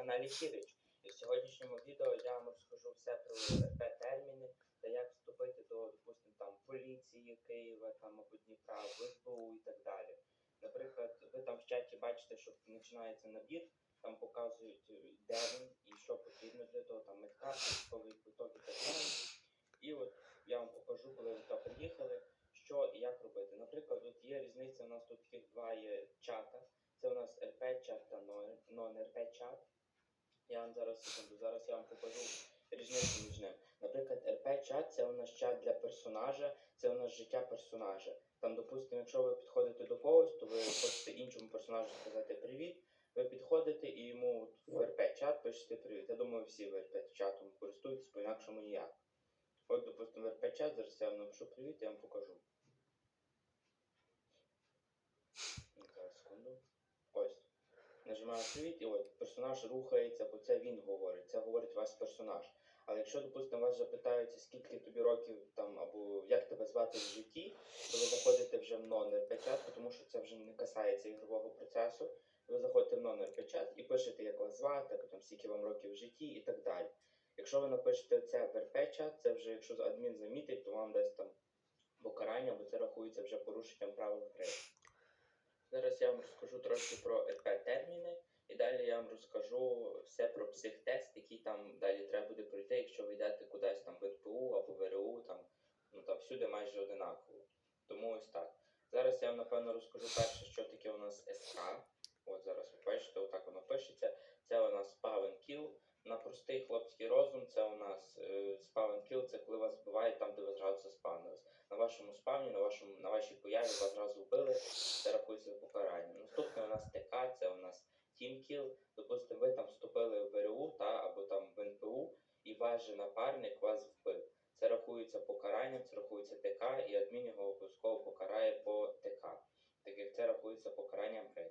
каналі Хірич. І в сьогоднішньому відео я вам розкажу все про РП терміни та як вступити до, допустим, там поліції Києва там або Дніпра, СБУ і так далі. Наприклад, ви там в чаті бачите, що починається набір, там показують, е, де він і що потрібно для того, там медкарта, військовий квиток і так далі. І от я вам покажу, коли ви там приїхали, що і як робити. Наприклад, от є різниця, у нас тут таких два є чата. Це у нас РП-чат та нон-РП-чат. Я вам зараз секунду, зараз я вам покажу різницю між ним. Наприклад, РП-чат це у нас чат для персонажа, це у нас життя персонажа. Там, допустимо, якщо ви підходите до когось, то ви хочете іншому персонажу сказати привіт. Ви підходите і йому в РП-чат пишете привіт. Я думаю, всі в РП-чатом користуєтесь, по-інакшому ніяк. От, допустимо, РП-чат, зараз я вам напишу привіт, я вам покажу. Зараз, секунду. Ось. Нажимаю і от персонаж рухається, бо це він говорить, це говорить ваш персонаж. Але якщо, допустимо, вас запитаються, скільки тобі років там, або як тебе звати в житті, то ви заходите вже в нон-РП-чат, тому що це вже не касається ігрового процесу. Ви заходите в нон-РП-чат і пишете, як вас звати, там, скільки вам років в житті і так далі. Якщо ви напишете це в РП-чат, це вже якщо адмін замітить, то вам дасть там покарання, бо це рахується вже порушенням правил гри. Зараз я вам розкажу трошки про РП-терміни, і далі я вам розкажу все про психтест, який там далі треба буде пройти, якщо ви йдете кудись там в НПУ або в РУ, там, ну там всюди майже одинаково. Тому ось так. Зараз я вам напевно розкажу перше, що таке у нас СК. От зараз ви бачите, отак воно пишеться. Це у нас Spawn Kill. На простий хлопський розум це у нас е, Spawn Kill, це коли вас вбивають там, де ви зразу заспавнились. На вашому спавні, на, вашому, на вашій появі вас зразу вбили, це рахується покарання. Наступне у нас ТК, це у нас Team Kill. Допустимо, ви там вступили в ВРУ та, або там в НПУ, і ваш же напарник вас рахується покаранням, це рахується ТК, і адмін його обов'язково покарає по ТК. Так як це рахується покаранням гри.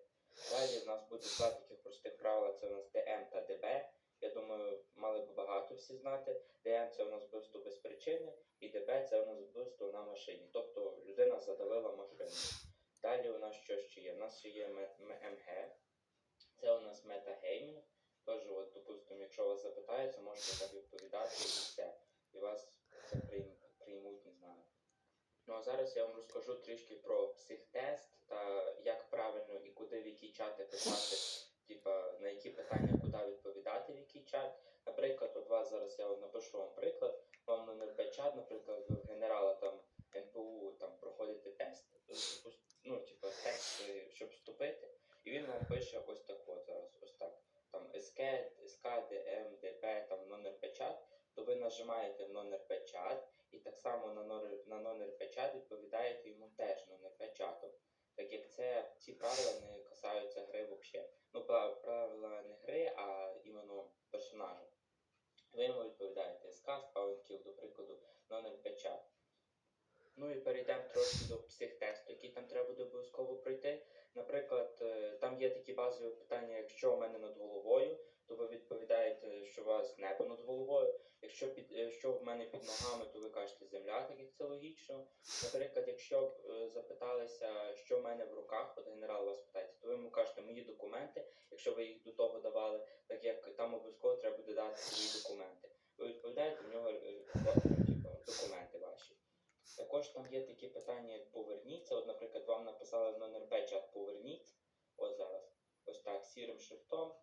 Далі в нас буде два таких простих правила: це у нас ДМ та ДБ. Я думаю, мали б багато всі знати. ДМ це у нас вбивство без причини, і ДБ це у нас вбивство на машині. Тобто людина задавила машину. Далі у нас що ще є? У нас ще є МГ, це у нас метагеймінг. Тож, от, допустимо, якщо вас запитаються, можете так відповідати і все. І вас це прийм- приймуть, не знаю. Ну а зараз я вам розкажу трішки про психтест та як правильно і куди в які чати писати, типа на які питання куди відповідати в який чат. Наприклад, от вас зараз я от напишу вам приклад. Вам на НРП чат, наприклад, в генерала там НПУ там проходите тест, ну, типа тест, е, щоб вступити, і він вам пише ось так от зараз, ось так. Там СК, СК, ДМ, ДП, там нон-РП то ви нажимаєте нон-РП чат, і так само на, нон-РП відповідаєте йому теж нон-РП. Так як це ці правила не касаються гри взагалі. Ну, правила не гри, а іменно персонажа. Ви йому відповідаєте СК, спаункіл, до прикладу, нон-РП. Ну і перейдемо трошки до психтесту, який там треба буде обов'язково пройти. Наприклад, е, там є такі базові питання, якщо у мене над головою, то ви відповідаєте, що у вас небо над головою. Якщо під е, що в мене під ногами, то ви кажете земля, так як це логічно. Наприклад, якщо б е, запиталися, що в мене в руках, от генерал вас питається, то ви йому кажете мої документи, якщо ви їх до того давали, так як там обов'язково треба буде дати свої документи. Ви відповідаєте в нього е, типу, документи ваші. Також там є такі питання, як поверніться. От, наприклад, вам написали в нон-РП чат поверніть, от зараз, ось так, сірим шрифтом,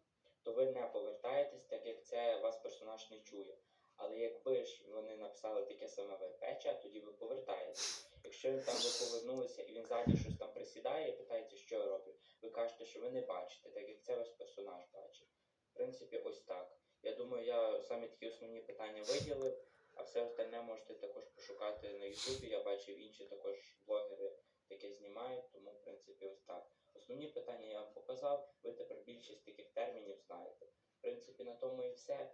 то ви не повертаєтесь, так як це вас персонаж не чує. Але якби ж вони написали таке саме в РП тоді ви повертаєтесь. Якщо там ви повернулися і він ззаді щось там присідає і питається, що я роблю, ви кажете, що ви не бачите, так як це ваш персонаж бачить. В принципі, ось так. Я думаю, я саме такі основні питання виділив. А все остальне можете також пошукати на Ютубі. Я бачив інші також блогери таке знімають, тому в принципі ось так. Основні питання я вам показав, ви тепер більшість таких термінів знаєте. В принципі, на тому і все.